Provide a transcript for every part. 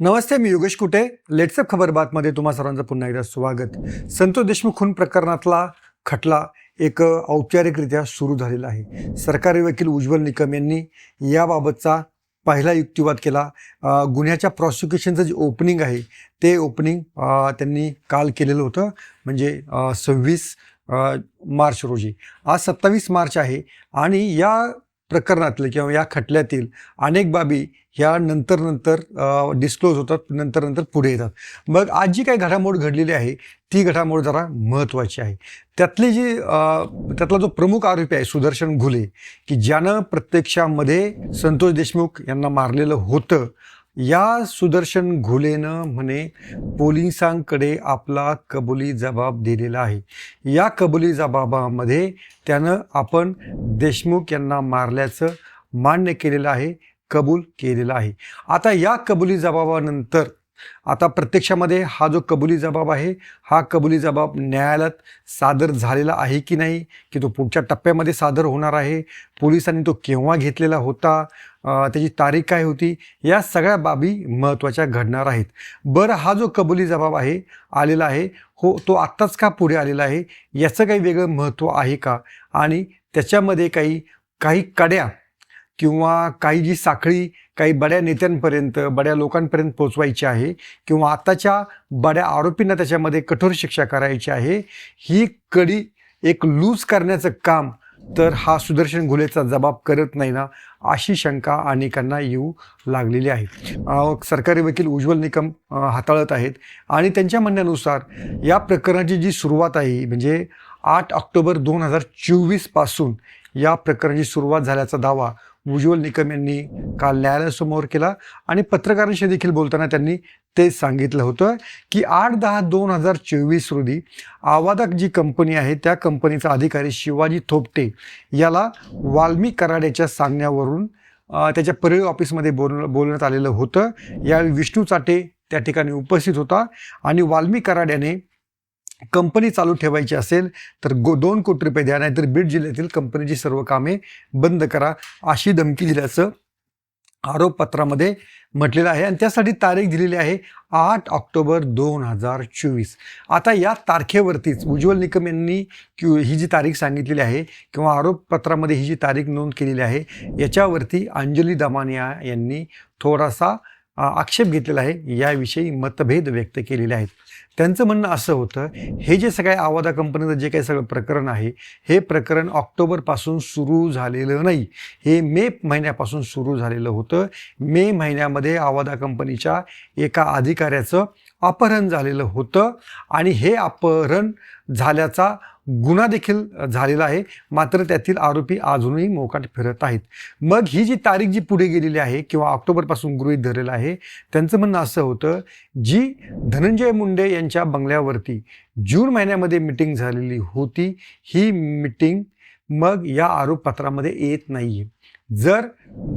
नमस्ते मी योगेश कुटे. लेट्सअप खबर बातमध्ये तुम्हा सर्वांचं पुन्हा एकदा स्वागत. संतोष देशमुख खून प्रकरणातला खटला एक औपचारिकरित्या सुरू झालेला आहे. सरकारी वकील उज्ज्वल निकम यांनी याबाबतचा पहिला युक्तिवाद केला. गुन्ह्याच्या प्रॉसिक्युशनचं जे ओपनिंग आहे ते ओपनिंग त्यांनी काल केलेलं होतं. म्हणजे सव्वीस मार्च रोजी. आज सत्तावीस मार्च आहे आणि या प्रकरणातले किंवा या खटल्यातील अनेक बाबी ह्या नंतर नंतर डिस्क्लोज होतात नंतर नंतर पुढे येतात. मग आज जी काही घडामोड घडलेली आहे ती घडामोड जरा महत्त्वाची आहे. त्यातली जी त्यातला जो प्रमुख आरोपी आहे सुदर्शन घुले की ज्यानं प्रत्यक्षामध्ये संतोष देशमुख यांना मारलेलं होतं या सुदर्शन घुलेनं म्हणे पोलिसांकडे आपला कबुली जबाब दिलेला आहे. या कबुली जबाबामध्ये त्यानं आपण देशमुख यांना मारल्याचं मान्य केलेलं आहे कबूल केलेलं आहे. आता या कबुली जबाबानंतर आता प्रत्यक्षामध्ये हा जो कबुली जबाब आहे हा कबुली जबाब न्यायालयात सादर झालेला आहे की नाही की तो पुढच्या टप्प्यामध्ये सादर होणार आहे पोलिसांनी तो केव्हा घेतलेला होता त्याची तारीख काय होती या सगळ्या बाबी महत्त्वाच्या घडणार आहेत. बरं हा जो कबुली जबाब आहे आलेला आहे हो तो आत्ताच का पुढे आलेला आहे याचं काही वेगळं महत्त्व आहे का? आणि त्याच्यामध्ये काही काही कड्या किंवा काही जी साखळी काही बड्या नेत्यांपर्यंत बड्या लोकांपर्यंत पोचवायची आहे किंवा आताच्या बड्या आरोपींना त्याच्यामध्ये कठोर शिक्षा करायची आहे ही कडी एक लूज करण्याचं काम तर हा सुदर्शन घुलेचा जबाब करत नाही ना अशी शंका अनेकांना येऊ लागलेली आहे. सरकारी वकील उज्ज्वल निकम हाताळत आहेत आणि त्यांच्या म्हणण्यानुसार या प्रकरणाची जी सुरुवात आहे म्हणजे आठ ऑक्टोबर दोन हजार चोवीसपासून या प्रकरणाची सुरुवात झाल्याचा दावा उज्ज्वल निकम यांनी काल न्यायालयासमोर केला आणि पत्रकारांशी देखील बोलताना त्यांनी तेच सांगितलं होतं की आठ दहा दोन हजार चोवीस रोजी आवादक जी कंपनी आहे त्या कंपनीचा अधिकारी शिवाजी थोपटे याला वाल्मी कराड्याच्या सांगण्यावरून त्याच्या परळी ऑफिसमध्ये बोल बोलण्यात आलेलं होतं. यावेळी विष्णू चाटे त्या ठिकाणी उपस्थित होता आणि वाल्मी कराड्याने कंपनी चालू ठेवायची असेल तर गो दोन कोटी रुपये द्या नाहीतर बीड जिल्ह्यातील कंपनीची सर्व कामे बंद करा अशी धमकी दिल्याचं आरोपपत्रामध्ये म्हटलेलं आहे. आणि त्यासाठी तारीख दिलेली आहे आठ ऑक्टोबर दोन हजार चोवीस. आता या तारखेवरतीच उज्ज्वल निकम यांनी कि ही जी तारीख सांगितलेली आहे किंवा आरोपपत्रामध्ये ही जी तारीख नोंद केलेली आहे याच्यावरती अंजली दमानिया यांनी थोडासा आक्षेप घेतलेला आहे. याविषयी मतभेद व्यक्त केलेले आहेत. त्यांचं म्हणणं असं होतं हे जे सगळ्या आवादा कंपनीचं जे काही सगळं प्रकरण आहे हे प्रकरण ऑक्टोबरपासून सुरू झालेलं नाही. हे मे महिन्यापासून सुरू झालेलं होतं. मे महिन्यामध्ये आवादा कंपनीच्या एका अधिकाऱ्याचं अपहरण झालेलं होतं आणि हे अपहरण झाल्याचा गुन्हा देखील झालेला आहे. मात्र त्यातील आरोपी अजूनही मोकाट फिरत आहेत. मग ही जी तारीख जी पुढे गेलेली आहे किंवा ऑक्टोबरपासून गृहीत धरलेलं आहे त्यांचं म्हणणं असं होतं जी धनंजय मुंडे यांच्या बंगल्यावरती जून महिन्यामध्ये मिटिंग झालेली होती ही मिटिंग मग या आरोपपत्रामध्ये येत नाही आहे जर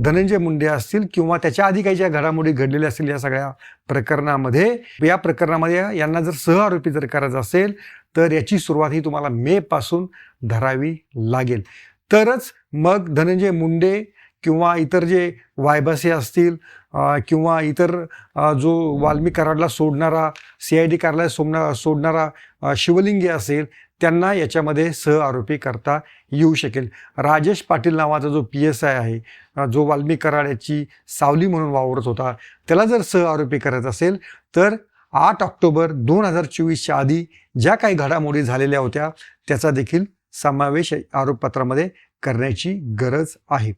धनंजय मुंडे असतील किंवा त्याच्या आधी काही ज्या घडामोडी घडलेल्या असतील या सगळ्या प्रकरणामध्ये या प्रकरणामध्ये यांना जर सह आरोपी जर करायचं असेल तर याची सुरुवात ही तुम्हाला मेपासून धरावी लागेल. तरच मग धनंजय मुंडे किंवा इतर जे वायबासे असतील किंवा इतर जो वाल्मी कराडला सोडणारा सी आय डी कार्यालय सोडणा सोडणारा अ, शिवलिंगी असेल त्यांना याच्यामध्ये सहआरोपी करता येऊ शकेल. राजेश पाटील नावाचा जो पी एस आय आहे जो वाल्मी कराड्याची सावली म्हणून वावरत होता त्याला जर सहआरोपी करायचा असेल तर आठ ऑक्टोबर दोन हजार चोवीसच्या आधी ज्या काही घडामोडी झालेल्या होत्या त्याचा देखील समावेश आरोपपत्रामध्ये करण्याची गरज आहे.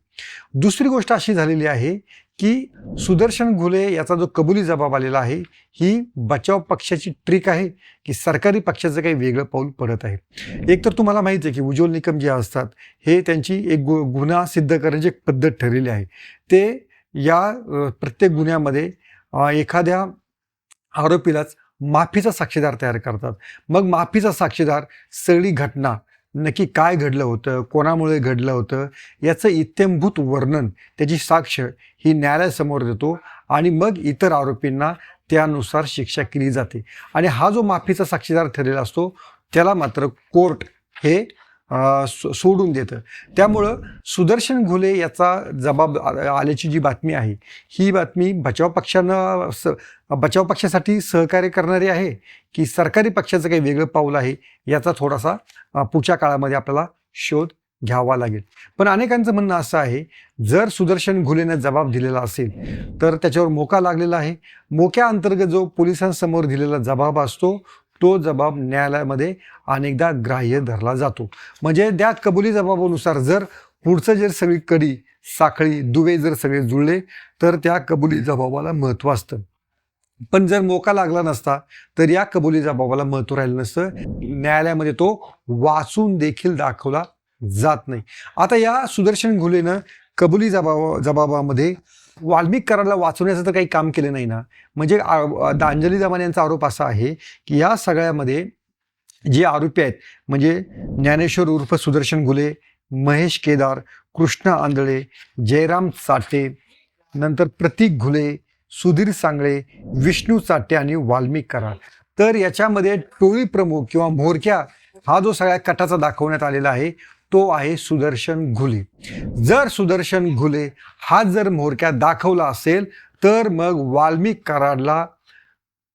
दुसरी गोष्ट अशी झालेली आहे की सुदर्शन घुले याचा जो कबुली जबाब आलेला आहे ही बचाव पक्षाची ट्रिक आहे की सरकारी पक्षाचं काही वेगळं पाऊल पडत आहे. एक तर तुम्हाला माहिती आहे की उज्ज्वल निकम जे असतात हे त्यांची एक गु गुन्हा सिद्ध करण्याची एक पद्धत ठरलेली आहे. ते या प्रत्येक गुन्ह्यामध्ये एखाद्या आरोपीलाच माफीचा साक्षीदार तयार करतात. मग माफीचा साक्षीदार सगळी घटना नक्की काय घडलं होतं कोणामुळे घडलं होतं याचं इत्यंभूत वर्णन त्याची साक्ष ही न्यायालयासमोर देतो आणि मग इतर आरोपींना त्यानुसार शिक्षा केली जाते. आणि हा जो माफीचा साक्षीदार ठरलेला असतो त्याला मात्र कोर्ट हे सोडून देतं. त्यामुळं सुदर्शन घोले याचा जबाब आ- आल्याची जी बातमी आहे ही बातमी बचाव पक्षानं स बचाव पक्षासाठी सहकार्य करणारी आहे की सरकारी पक्षाचं काही वेगळं पाऊल आहे याचा थोडासा पुढच्या काळामध्ये आपल्याला शोध घ्यावा लागेल. पण अनेकांचं म्हणणं असं आहे जर सुदर्शन घुलेनं जबाब दिलेला असेल तर त्याच्यावर मोका लागलेला आहे. मोक्या अंतर्गत जो पोलिसांसमोर दिलेला जबाब असतो तो जबाब न्यायालयामध्ये अनेकदा ग्राह्य धरला जातो. म्हणजे त्या कबुली जबाबानुसार जर पुढचं जर सगळी कडी साखळी दुवे जर सगळे जुळले तर त्या कबुली जबाबाला महत्त्व असतं. पण जर मोका लागला नसता तर या कबुली जबाबाला महत्त्व राहिलं नसतं. न्यायालयामध्ये तो वाचून देखील दाखवला जात नाही. आता या सुदर्शन घुलेनं कबुली जबाब जबाबामध्ये वाल्मिक वाचवण्याचं तर काही काम केलं नाही ना. म्हणजे दांजली दा- दमान यांचा आरोप असा आहे की या सगळ्यामध्ये जे आरोपी आहेत म्हणजे ज्ञानेश्वर उर्फ सुदर्शन घुले महेश केदार कृष्ण आंधळे जयराम चाटे नंतर प्रतीक घुले सुधीर सांगळे विष्णू चाटे आणि वाल्मिक करार तर याच्यामध्ये टोळी प्रमुख किंवा म्होरक्या हा जो सगळ्या कटाचा दाखवण्यात आलेला आहे तो आहे सुदर्शन घुले. जर सुदर्शन घुले हा जर म्होरक्यात दाखवला असेल तर मग वाल्मिक कराडला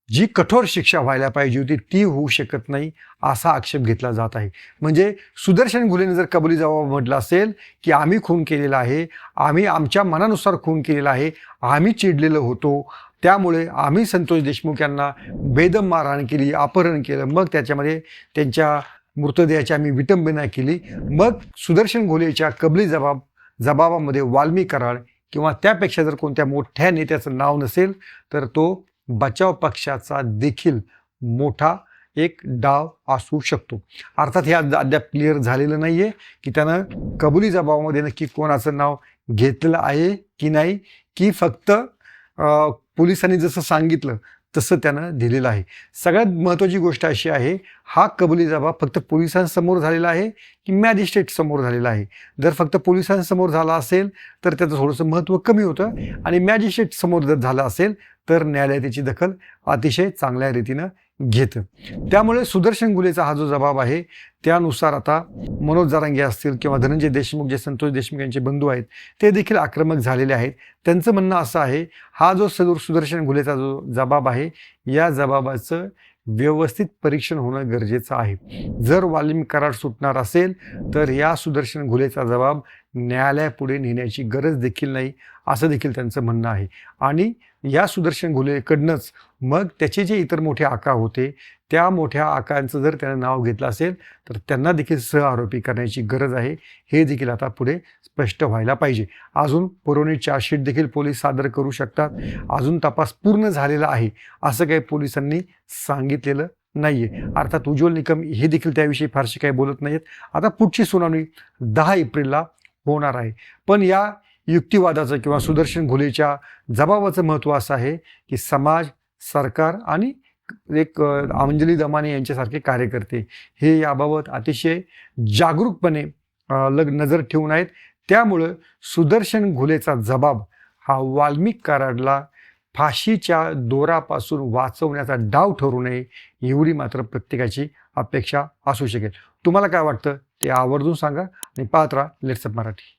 जी कठोर शिक्षा व्हायला पाहिजे होती ती होऊ शकत नाही असा आक्षेप घेतला जात आहे. म्हणजे सुदर्शन घुलेने जर कबुली जबाब म्हटलं असेल की आम्ही खून केलेला आहे आम्ही आमच्या मनानुसार खून केलेला आहे आम्ही चिडलेलो होतो त्यामुळे आम्ही संतोष देशमुख यांना बेदम मारहाण केली अपहरण केलं मग त्याच्यामध्ये त्यांच्या मृतदेहाची आम्ही विटंबना केली. मग सुदर्शन घोलेच्या कबली जबाब जबाबामध्ये वाल्मी कराड किंवा त्यापेक्षा जर कोणत्या मोठ्या नेत्याचं नाव नसेल तर तो बचाव पक्षाचा देखील मोठा एक डाव असू शकतो. अर्थात हे अद्याप क्लिअर झालेलं नाही आहे की त्यानं कबुली जबाबामध्ये नक्की कोणाचं नाव घेतलेलं आहे की नाही की फक्त पोलिसांनी जसं सांगितलं तसं त्यानं दिलेलं आहे. सगळ्यात महत्त्वाची गोष्ट अशी आहे हा कबुली जबाब फक्त पोलिसांसमोर झालेला आहे की मॅजिस्ट्रेट समोर झालेला आहे? जर फक्त पोलिसांसमोर झाला असेल तर त्याचं थोडंसं महत्त्व कमी होतं आणि मॅजिस्ट्रेट समोर जर झालं असेल तर न्यायालय त्याची दखल अतिशय चांगल्या रीतीनं घेतं. त्यामुळे सुदर्शन गुलेचा हा जो जबाब आहे त्यानुसार आता मनोज जारांगे असतील किंवा धनंजय देशमुख जे संतोष देशमुख यांचे बंधू आहेत ते देखील आक्रमक झालेले आहेत. त्यांचं म्हणणं असं आहे हा जो सदूर सुदर्शन गुलेचा जो जबाब आहे या जबाबाचं व्यवस्थित परीक्षण होणं गरजेचं आहे. जर वालिम करार सुटणार असेल तर या सुदर्शन घुलेचा जबाब न्यायालयापुढे नेण्याची गरज देखील नाही असं देखील त्यांचं म्हणणं आहे. आणि या सुदर्शन घुलेकडनंच मग त्याचे जे इतर मोठे आका होते त्या मोठ्या आकांचं जर त्यानं नाव घेतलं असेल तर त्यांना देखील सह आरोपी करण्याची गरज आहे. हे देखील आता पुढे स्पष्ट व्हायला पाहिजे. अजून पुरवणी चार्जशीट देखील पोलीस सादर करू शकतात. अजून तपास पूर्ण झालेला आहे असं काही पोलिसांनी सांगितलेलं नाही आहे अर्थात उज्ज्वल निकम हे देखील त्याविषयी फारसे काही बोलत नाहीत आता पुढची सुनावणी दहा एप्रिलला होणार आहे. पण या युक्तिवादाचं किंवा सुदर्शन घुलेच्या जबाबाचं महत्त्व असं आहे की समाज सरकार आणि एक अंजली दमाने यांच्यासारखे कार्यकर्ते हे याबाबत अतिशय जागरूकपणे लग नजर ठेवून आहेत. त्यामुळं सुदर्शन घुलेचा जबाब हा वाल्मिक कराडला फाशीच्या दोरापासून वाचवण्याचा डाव ठरू नये एवढी मात्र प्रत्येकाची अपेक्षा असू शकेल. तुम्हाला काय वाटतं? ते आवर्जून सांगा आणि पाहत राहा लेट्सअप मराठी.